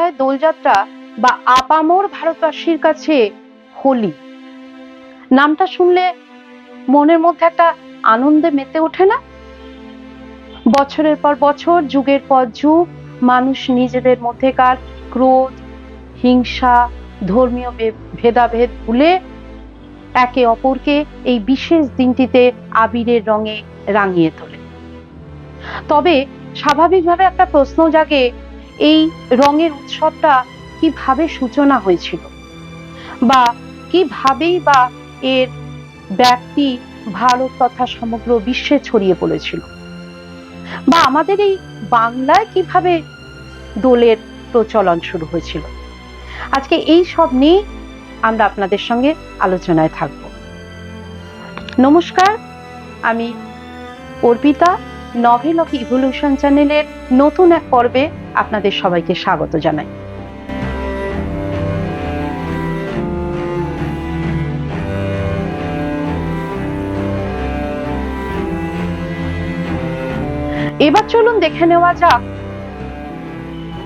বাংলায় দোলযাত্রা বা আপামর ভারতবাসীর কাছে হোলি। নামটা শুনলে মনের মধ্যে একটা আনন্দে মেতে ওঠে না? বছরের পর বছর, যুগের পর যুগ, মানুষ নিজেদের মধ্যেকার ক্রোধ, হিংসা, ধর্মীয় ভেদাভেদ ভুলে একে অপরকে এই বিশেষ দিনটিতে আবিরের রঙে রাঙিয়ে তোলে। তবে স্বাভাবিকভাবে একটা প্রশ্ন জাগে এই রঙের উৎসবটা কীভাবে সূচনা হয়েছিল? বা কিভাবেই বা এর ব্যাপ্তি ভারত তথা সমগ্র বিশ্বে ছড়িয়ে পড়েছিল? বা আমাদের এই বাংলায় কীভাবে দোলের প্রচলন শুরু হয়েছিল? আজকে এই সব নিয়ে আমরা আপনাদের সঙ্গে আলোচনায় থাকব। নমস্কার, আমি অর্পিতা। নভেল অফ ইভলিউশন চ্যানেলের নতুন এক পর্বে আপনাদের সবাইকে স্বাগত জানাই। এবার চলুন দেখে নেওয়া যাক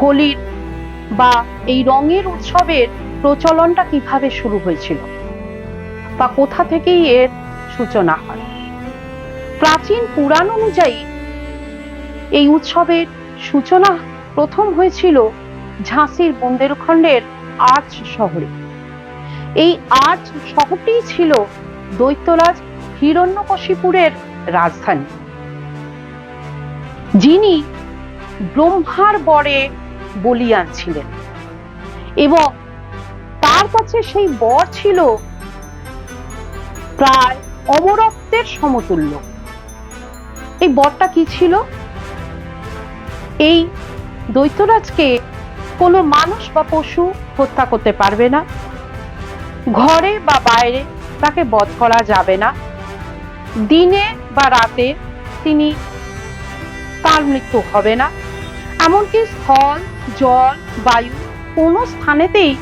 হোলির বা এই রঙের উৎসবের প্রচলনটা কীভাবে শুরু হয়েছিল বা কোথা থেকেই এর সূচনা হয়। প্রাচীন পুরাণ অনুযায়ী, এই উৎসবের সূচনা প্রথম হয়েছিল ঝাঁসির বুন্দেলখণ্ডের আর্চ শহরে। এই আর্চ শহরটি ছিল দৈত্যরাজ হিরণ্যকশিপুরের রাজধানী। যিনি ব্রহ্মার বরে বলিয়ান ছিলেন এবং তার কাছে সেই বর ছিল প্রায় অমরত্বের সমতুল্য। এই বরটা কি ছিল? এই দৈত্যরাজকে কোনো মানুষ বা পশু হত্যা করতে পারবে না। ঘরে বা বাইরে তাকে বধ করা যাবে না। দিনে বা রাতে তিনি তার মৃত্যু হবে না। এমনকি স্থল, জল, বায়ু কোনো স্থানেতেই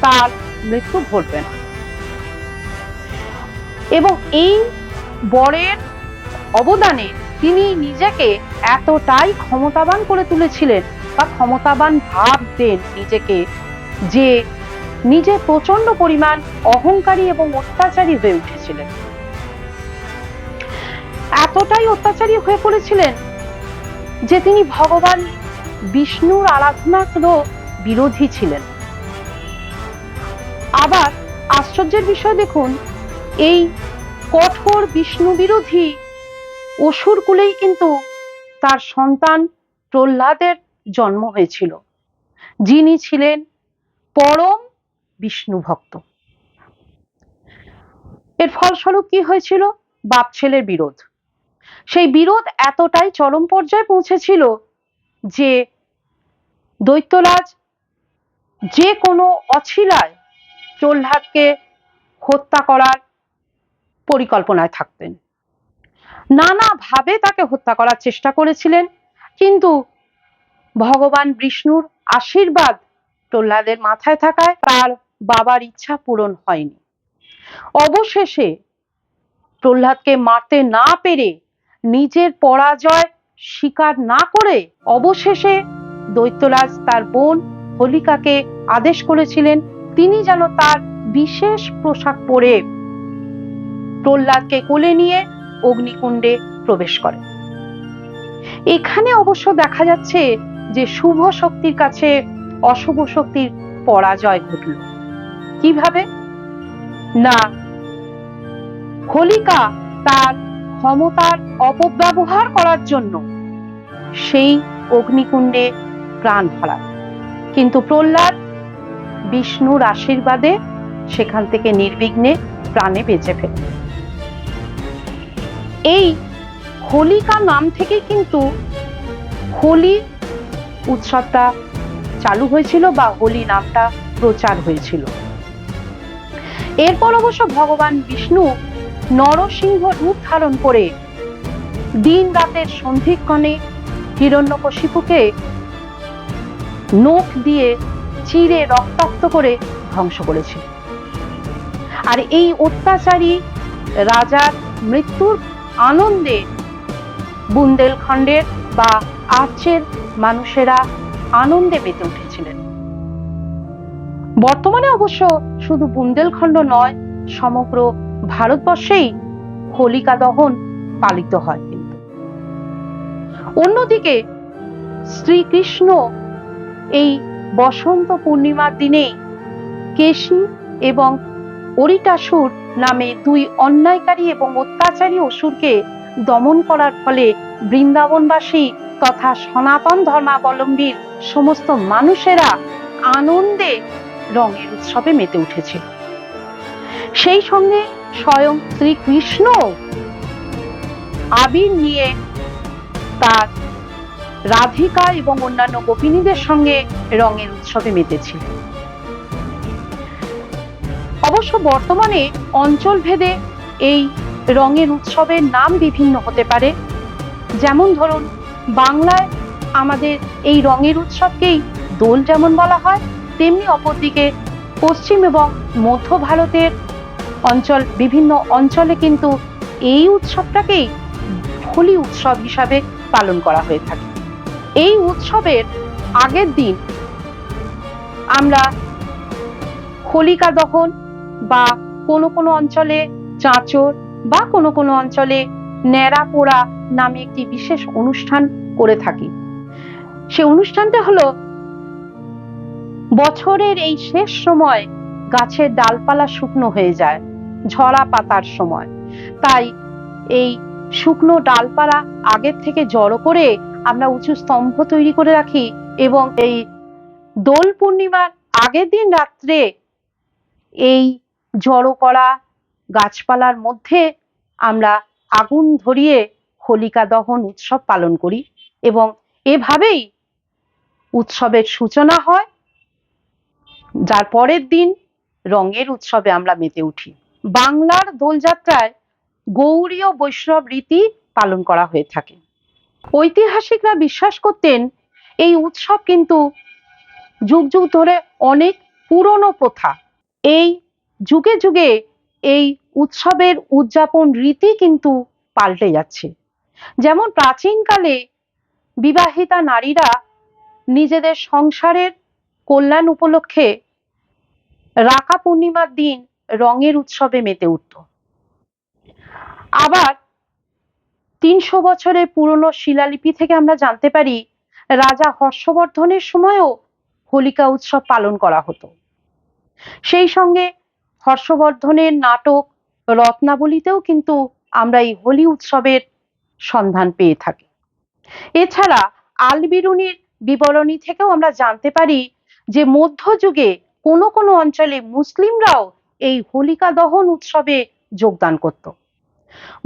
তার মৃত্যু ঘটবে না। এবং এই বরের অবদানে তিনি নিজেকে এতটাই ক্ষমতাবান করে তুলেছিলেন বা ক্ষমতাবান ভাব দেন নিজেকে যে নিজে প্রচণ্ড পরিমাণ অহংকারী এবং অত্যাচারী হয়ে উঠেছিলেন। এতটাই অত্যাচারী হয়ে পড়েছিলেন যে তিনি ভগবান বিষ্ণুর আরাধনারও বিরোধী ছিলেন। আবার আশ্চর্যের বিষয় দেখুন, এই কঠোর বিষ্ণু বিরোধী অসুর কুলেই কিন্তু তার সন্তান প্রহ্লাদের জন্ম হয়েছিল। যিনি ছিলেন পরম বিষ্ণু ভক্ত। এর ফলস্বরূপ কি হয়েছিল? বাপ ছেলের বিরোধ। সেই বিরোধ এতটাই চরম পর্যায়ে পৌঁছেছিল যে দৈত্যরাজ যে কোনো অছিলায় প্রহ্লাদকে হত্যা করার পরিকল্পনায় থাকতেন। নানাভাবে তাকে হত্যা করার চেষ্টা করেছিলেন। কিন্তু ভগবান বিষ্ণুর আশীর্বাদ প্রহ্লাদের মাথায় থাকায় তার বাবার ইচ্ছা পূরণ হয়নি। অবশেষে প্রহ্লাদকে মারতে না পেরে নিজের পরাজয় স্বীকার না করে অবশেষে দৈত্যরাজ তার বোন হোলিকাকে আদেশ করেছিলেন, তিনি যেন তার বিশেষ পোশাক পরে প্রহ্লাদকে কোলে নিয়ে অগ্নিকুণ্ডে প্রবেশ করে। এখানে অবশ্য দেখা যাচ্ছে যে শুভ শক্তির কাছে অশুভ শক্তির পরাজয় ঘটল। কীভাবে? না হোলিকা তার ক্ষমতার অপব্যবহার করার জন্য সেই অগ্নিকুণ্ডে প্রাণ হারায়। কিন্তু প্রহ্লাদ বিষ্ণুর আশীর্বাদে সেখান থেকে নির্বিঘ্নে প্রাণে বেঁচে ফেলে এই হোলিকা নাম থেকে কিন্তু হোলি উৎসবটা চালু হয়েছিল বা হোলি নামটা প্রচার হয়েছিল। এরপর অবশ্য ভগবান বিষ্ণু নরসিংহ রূপ ধারণ করে দিন রাতের সন্ধিক্ষণে হিরণ্যকশিপুকে নখ দিয়ে চিরে রক্তাক্ত করে ধ্বংস করেছিল আর এই অত্যাচারী রাজার মৃত্যুর আনন্দে। বুন্দেলখণ্ডের বা আর্চের মানুষেরা আনন্দে মেতে উঠেছিলেন। বর্তমানে অবশ্য শুধু বুন্দেলখণ্ড নয়, সমগ্র ভারতবর্ষেই হোলিকা দহন পালিত হয় কিন্তু। অন্যদিকে শ্রীকৃষ্ণ এই বসন্ত পূর্ণিমার দিনে কেশি এবং অরিটাসুর নামে দুই অন্যায়কারী এবং অত্যাচারী অসুরকে দমন করার ফলে বৃন্দাবনবাসী তথা সনাতন ধর্মাবলম্বীর সমস্ত মানুষেরা আনন্দে রঙের উৎসবে মেতে উঠেছিল। সেই সঙ্গে স্বয়ং শ্রীকৃষ্ণ আবির নিয়ে তার রাধিকা এবং অন্যান্য গোপিনীদের সঙ্গে রঙের উৎসবে মেতেছিলেন। অবশ্য বর্তমানে অঞ্চল ভেদে এই রঙের উৎসবের নাম বিভিন্ন হতে পারে। যেমন ধরুন, বাংলায় আমাদের এই রঙের উৎসবকেই দোল যেমন বলা হয়, তেমনি অপরদিকে পশ্চিম এবং মধ্য ভারতের অঞ্চল, বিভিন্ন অঞ্চলে কিন্তু এই উৎসবটাকেই হোলি উৎসব হিসাবে পালন করা হয়ে থাকে। এই উৎসবের আগের দিন আমরা হোলিকা দহন বা কোনো কোনো অঞ্চলে চাঁচর বা কোনো কোনো অঞ্চলে ন্যাড়া পোড়া নামে একটি বিশেষ অনুষ্ঠান করে থাকি। সে অনুষ্ঠানটা হলো বছরের এই শেষ সময় গাছের ডালপালা শুকনো হয়ে যায়, ঝরা পাতার সময়। তাই এই শুকনো ডালপালা আগের থেকে জড়ো করে আমরা উঁচু স্তম্ভ তৈরি করে রাখি এবং এই দোল পূর্ণিমার আগের দিন রাত্রে এই জড়ো করা গাছপালার মধ্যে আমরা আগুন ধরিয়ে হোলিকা দহন উৎসব পালন করি এবং এভাবেই উৎসবের সূচনা হয়। যার পরের দিন রঙের উৎসবে আমরা মেতে উঠি। বাংলার দোলযাত্রায় গৌড়ীয় বৈষ্ণব রীতি পালন করা হয়ে থাকে। ঐতিহাসিকরা বিশ্বাস করতেন এই উৎসব কিন্তু যুগ যুগ ধরে অনেক পুরনো প্রথা। এই যুগে যুগে এই উৎসবের উদযাপন রীতি কিন্তু পাল্টে যাচ্ছে। যেমন প্রাচীনকালে বিবাহিতা নারীরা নিজেদের সংসারের কল্যাণ উপলক্ষে রাখা পূর্ণিমার দিন রঙের উৎসবে মেতে উঠত। আবার তিনশো বছরের পুরনো শিলালিপি থেকে আমরা জানতে পারি, রাজা হর্ষবর্ধনের সময়ও হোলিকা উৎসব পালন করা হতো। সেই সঙ্গে হর্ষবর্ধনের নাটক রত্নাবলীতেও কিন্তু আমরা এই হোলি উৎসবের সন্ধান পেয়ে থাকি। এছাড়া আলবিরুনির বিবরণী থেকেও আমরা জানতে পারি যে মধ্যযুগে কোনো কোনো অঞ্চলে মুসলিমরাও এই হোলিকা দহন উৎসবে যোগদান করত।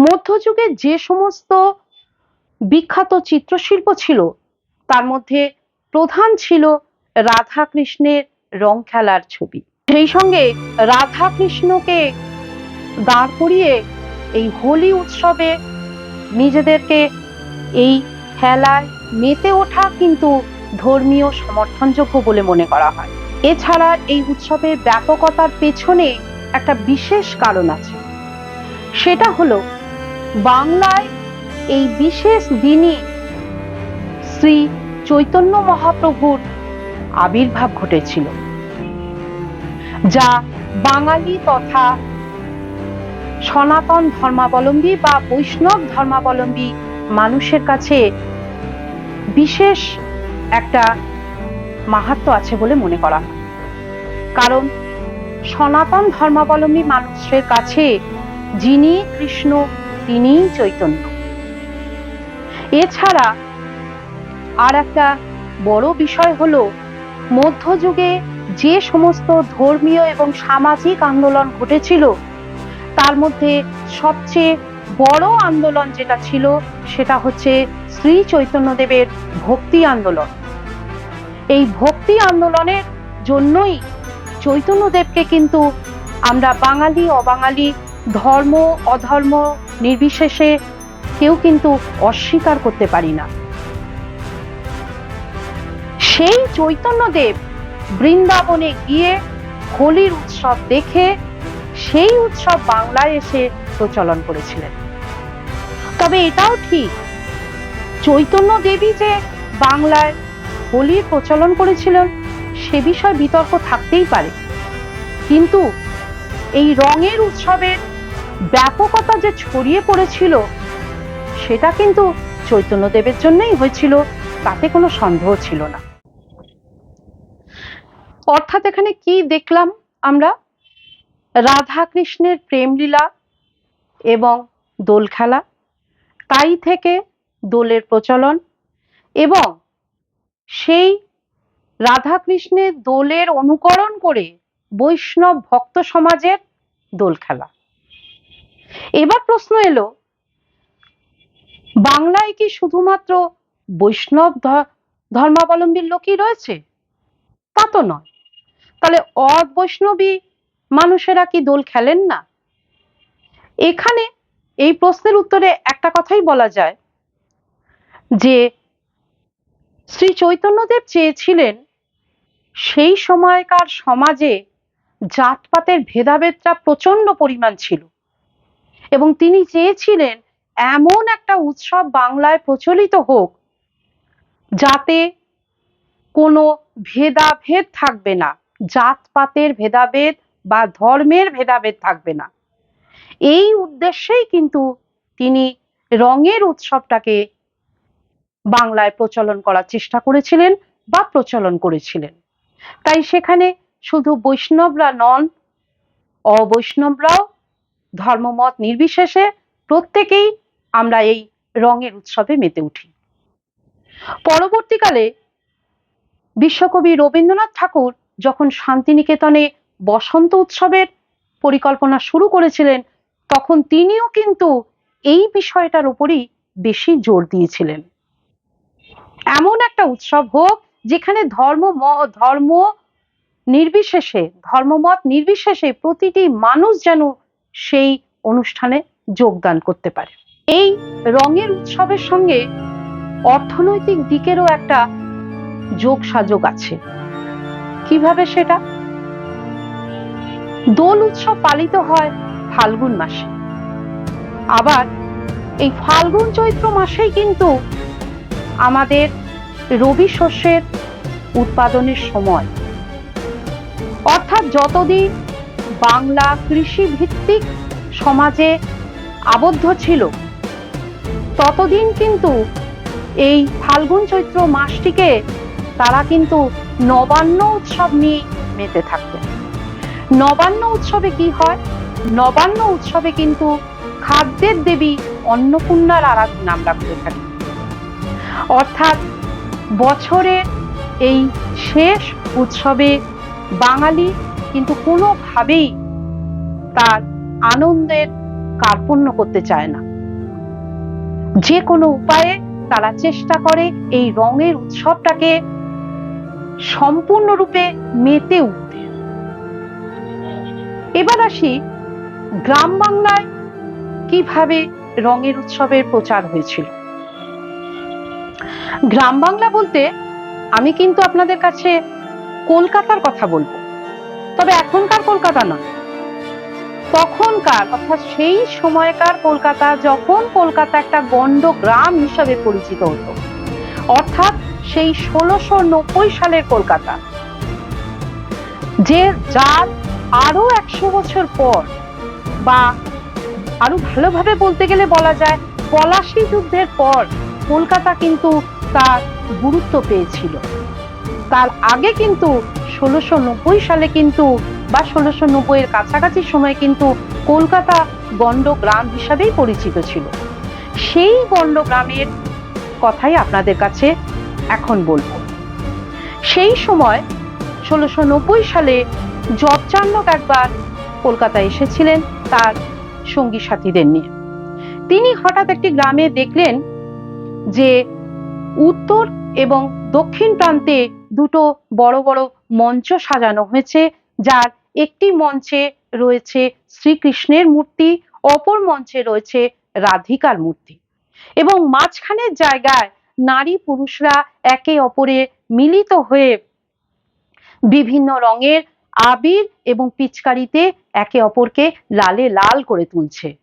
মধ্যযুগে যে সমস্ত বিখ্যাত চিত্রশিল্প ছিল, তার মধ্যে প্রধান ছিল রাধা কৃষ্ণের রং খেলার ছবি। সেই সঙ্গে রাধা কৃষ্ণকে দাঁড় করিয়ে এই হোলি উৎসবে নিজেদেরকে এই খেলায় মেতে ওঠা কিন্তু ধর্মীয় সমর্থনযোগ্য বলে মনে করা হয়। এছাড়া এই উৎসবের ব্যাপকতার পেছনে একটা বিশেষ কারণ আছে। সেটা হলো বাংলায় এই বিশেষ দিনই শ্রী চৈতন্য মহাপ্রভুর আবির্ভাব ঘটেছিল। যা বাঙালি তথা সনাতন ধর্মাবলম্বী বা বৈষ্ণব ধর্মাবলম্বী মানুষের কাছে বিশেষ একটা মাহাত্ম আছে বলে মনে করা কারণ সনাতন ধর্মাবলম্বী মানুষের কাছে যিনি কৃষ্ণ তিনি চৈতন্য। এছাড়া আর একটা বড় বিষয় হলো মধ্যযুগে যে সমস্ত ধর্মীয় এবং সামাজিক আন্দোলন ঘটেছিল, তার মধ্যে সবচেয়ে বড় আন্দোলন যেটা ছিল, সেটা হচ্ছে শ্রী চৈতন্যদেবের ভক্তি আন্দোলন। এই ভক্তি আন্দোলনের জন্যই চৈতন্যদেবকে কিন্তু আমরা বাঙালি, অবাঙালি, ধর্ম, অধর্ম নির্বিশেষে কেউ কিন্তু অস্বীকার করতে পারি না। সেই চৈতন্যদেব বৃন্দাবনে গিয়ে হোলির উৎসব দেখে সেই উৎসব বাংলায় এসে প্রচলন করেছিলেন। তবে এটাও ঠিক, চৈতন্য দেবী যে বাংলায় হোলির প্রচলন করেছিলেন, সে বিষয়ে বিতর্ক থাকতেই পারে। কিন্তু এই রঙের উৎসবের ব্যাপকতা যে ছড়িয়ে পড়েছিল, সেটা কিন্তু চৈতন্যদেবের জন্যই হয়েছিল, তাতে কোনো সন্দেহ ছিল না। অর্থাৎ এখানে কি দেখলাম আমরা? রাধা কৃষ্ণের প্রেমলীলা এবং দোল খেলা তাই থেকে দোলের প্রচলন এবং সেই রাধা কৃষ্ণের দোলের অনুকরণ করে বৈষ্ণব ভক্ত সমাজের দোল খেলা এবার প্রশ্ন এলো, বাংলায় কি শুধুমাত্র বৈষ্ণব ধর্মাবলম্বীর লোকই রয়েছে? তা তো নয়। তাহলে অবৈষ্ণবী মানুষেরা কি দোল খেলেন না? এখানে এই প্রশ্নের উত্তরে একটা কথাই বলা যায় যে শ্রী চৈতন্যদেব চেয়েছিলেন সেই সময়কার সমাজে জাতপাতের ভেদাভেদটা প্রচণ্ড পরিমাণ ছিল এবং তিনি চেয়েছিলেন এমন একটা উৎসব বাংলায় প্রচলিত হোক যাতে কোনো ভেদাভেদ থাকবে না। জাতপাতের ভেদাভেদ বা ধর্মের ভেদাভেদ থাকবে না। এই উদ্দেশ্যেই কিন্তু তিনি রঙের উৎসবটাকে বাংলায় প্রচলন করার চেষ্টা করেছিলেন বা প্রচলন করেছিলেন। তাই সেখানে শুধু বৈষ্ণবরা নন, অবৈষ্ণবরাও ধর্মমত নির্বিশেষে প্রত্যেকেই আমরা এই রঙের উৎসবে মেতে উঠি। পরবর্তীকালে বিশ্বকবি রবীন্দ্রনাথ ঠাকুর যখন শান্তিনিকেতনে বসন্ত উৎসবের পরিকল্পনা শুরু করেছিলেন, তখন তিনিও কিন্তু এই বিষয়টার উপরই বেশি জোর দিয়েছিলেন। এমন একটা উৎসব হোক যেখানে ধর্ম ধর্ম নির্বিশেষে ধর্মমত নির্বিশেষে প্রতিটি মানুষ যেন সেই অনুষ্ঠানে যোগদান করতে পারে। এই রঙের উৎসবের সঙ্গে অর্থনৈতিক দিকেরও একটা যোগ আছে। কীভাবে সেটা? দোল উৎসব পালিত হয় ফাল্গুন মাসে। আবার এই ফাল্গুন চৈত্র মাসেই কিন্তু আমাদের রবি শস্যের উৎপাদনের সময়। অর্থাৎ যতদিন বাংলা কৃষি ভিত্তিক সমাজে আবদ্ধ ছিল, ততদিন কিন্তু এই ফাল্গুন চৈত্র মাসটিকে তারা কিন্তু নবান্ন উৎসব নিয়ে মেতে থাকতেন নবান্ন উৎসবে কি হয়? নবান্ন উৎসবে কিন্তু খাদ্যের দেবী অন্নপূর্ণার আরাধনা আমরা করে থাকি অর্থাৎ বছরের এই শেষ উৎসবে বাঙালি কিন্তু কোনোভাবেই তার আনন্দের কার্পণ্য করতে চায় না। যে কোনো উপায়ে তারা চেষ্টা করে এই রঙের উৎসবটাকে সম্পূর্ণরূপে মেতে উঠতে এবার আসি গ্রাম বাংলায় কীভাবে রঙের উৎসবের প্রচার হয়েছিল। গ্রাম বাংলা বলতে আমি কিন্তু আপনাদের কাছে কলকাতার কথা বলব। তবে এখনকার কলকাতা নয়। তখনকার অর্থাৎ সেই সময়কার কলকাতা যখন কলকাতা একটা গণ্ড গ্রাম হিসাবে পরিচিত হতো। অর্থাৎ সেই ষোলোশো নব্বই সালের কলকাতা, যে যার আরও একশো বছর পর বা আরও ভালোভাবে বলতে গেলে বলা যায় পলাশী যুদ্ধের পর কলকাতা কিন্তু তার গুরুত্ব পেয়েছিল। তার আগে কিন্তু ষোলোশো নব্বই সালে কিন্তু বা ষোলোশো নব্বই এর কাছাকাছি সময় কিন্তু কলকাতা গণ্ড গ্রাম হিসাবেই পরিচিত ছিল। সেই গণ্ড গ্রামের কথাই আপনাদের কাছে এখন বলব। সেই সময় ষোলোশো নব্বই সালে জবচান্নক একবার কলকাতা এসেছিলেন তার সঙ্গী সাথীদের নিয়ে। তিনি হঠাৎ একটি গ্রামে দেখলেন যে উত্তর এবং দক্ষিণ প্রান্তে দুটো বড় বড় মঞ্চ সাজানো হয়েছে, যার একটি মঞ্চে রয়েছে শ্রীকৃষ্ণের মূর্তি, অপর মঞ্চে রয়েছে রাধিকার মূর্তি। এবং মাঝখানের জায়গায় নারী পুরুষরা একে অপরে মিলিত হয়ে বিভিন্ন রঙের আবির এবং পিচকারিতে একে অপরকে লালে লাল করে তুলছে।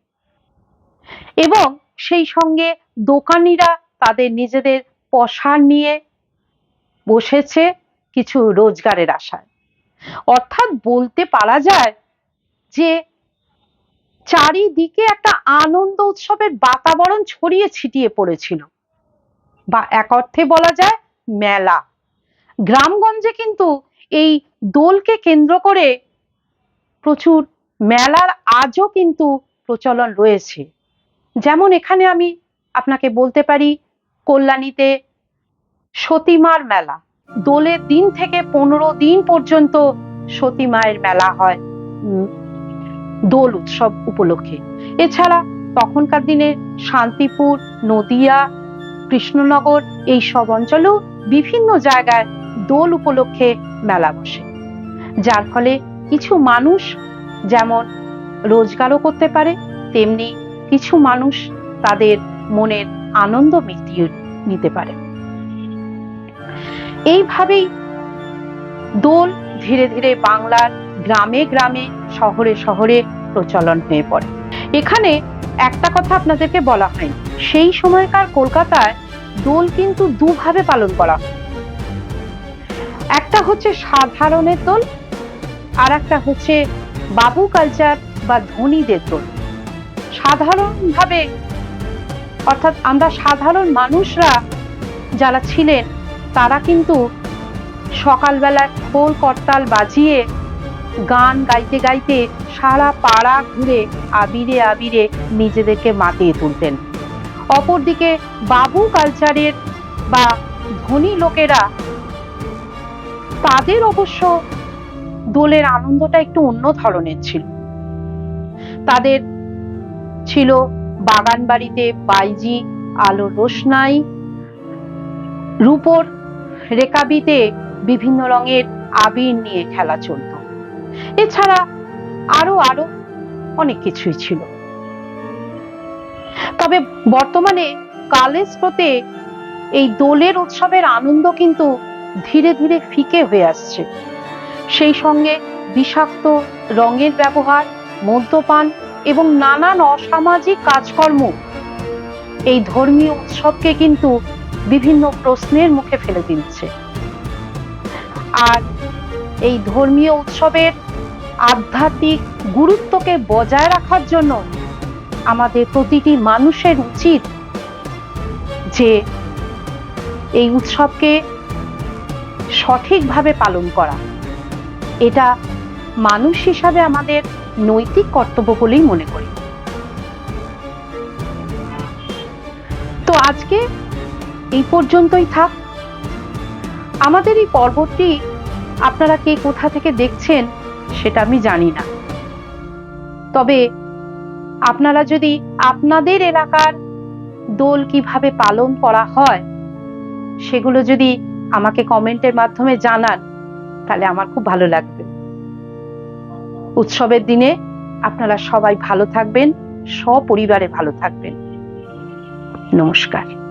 এবং সেই সঙ্গে দোকানিরা তাদের নিজেদের পসার নিয়ে বসেছে কিছু রোজগারের আশায়। অর্থাৎ বলতে পারা যায় যে চারিদিকে একটা আনন্দ উৎসবের বাতাবরণ ছড়িয়ে ছিটিয়ে পড়েছিল। বা এক অর্থে বলা যায় মেলা। গ্রামগঞ্জে কিন্তু এই দোলকে কেন্দ্র করে প্রচুর মেলার আজও কিন্তু প্রচলন রয়েছে। যেমন এখানে আমি আপনাকে বলতে পারি কল্যাণীতে সতীমার মেলা। দোলের দিন থেকে পনেরো দিন পর্যন্ত সতীমায়ের মেলা হয় দোল উৎসব উপলক্ষে। এছাড়া তখনকার দিনে শান্তিপুর, নদিয়া কৃষ্ণনগর, এই সব অঞ্চলেও বিভিন্ন জায়গায় দোল উপলক্ষে মেলা বসে। যার ফলে কিছু মানুষ যেমন রোজগারও করতে পারে, তেমনি কিছু মানুষ তাদের মনের আনন্দ মিটিয়ে নিতে পারে। এইভাবেই দোল ধীরে ধীরে বাংলার গ্রামে গ্রামে, শহরে শহরে প্রচলন হয়ে পড়ে। এখানে একটা কথা আপনাদেরকে বলা হয়নি। সেই সময়কার কলকাতায় দোল কিন্তু দুভাবে পালন করা একটা হচ্ছে সাধারণের দোল, আর একটা হচ্ছে বাবু কালচার বা ধনীদের দোল। সাধারণভাবে, অর্থাৎ আমরা সাধারণ মানুষরা যারা ছিলেন, তারা কিন্তু সকালবেলা খোল করতাল বাজিয়ে গান গাইতে গাইতে সারা পাড়া ঘুরে আবিরে আবিরে নিজেদেরকে মাতিয়ে তুলতেন। অপরদিকে বাবু কালচারের বা ধনী লোকেরা, তাদের অবশ্য দোলের আনন্দটা একটু অন্য ধরনের ছিল। তাদের ছিল বাগান বাড়িতে বাইজি, আলো রোশনাই, রূপর রেকাবিতে বিভিন্ন রঙের আবির নিয়ে খেলা চলত। এছাড়া আরও আরও অনেক কিছুই ছিল। তবে বর্তমানে কালের স্রোতে এই দোলের উৎসবের আনন্দ কিন্তু ধীরে ধীরে ফিকে হয়ে আসছে। সেই সঙ্গে বিষাক্ত রঙের ব্যবহার, মদ্যপান এবং নানান অসামাজিক কাজকর্ম এই ধর্মীয় উৎসবকে কিন্তু বিভিন্ন প্রশ্নের মুখে ফেলে দিচ্ছে। আর এই ধর্মীয় উৎসবের আধ্যাত্মিক গুরুত্বকে বজায় রাখার জন্য আমাদের প্রতিটি মানুষের উচিত যে এই উৎসবকে সঠিকভাবে পালন করা। এটা মানুষ হিসাবে আমাদের নৈতিক কর্তব্য বলেই মনে করি। তো আজকে এই পর্যন্তই থাক। আমাদের এই পর্বটি আপনারা কে কোথা থেকে দেখছেন সেটা আমি জানি না। তবে আপনারা যদি আপনাদের এলাকার দোল কীভাবে পালন করা হয়, সেগুলো যদি আমাকে কমেন্টের মাধ্যমে জানান, তাহলে আমার খুব ভালো লাগবে। উৎসবের দিনে আপনারা সবাই ভালো থাকবেন, সপরিবারে ভালো থাকবেন। নমস্কার।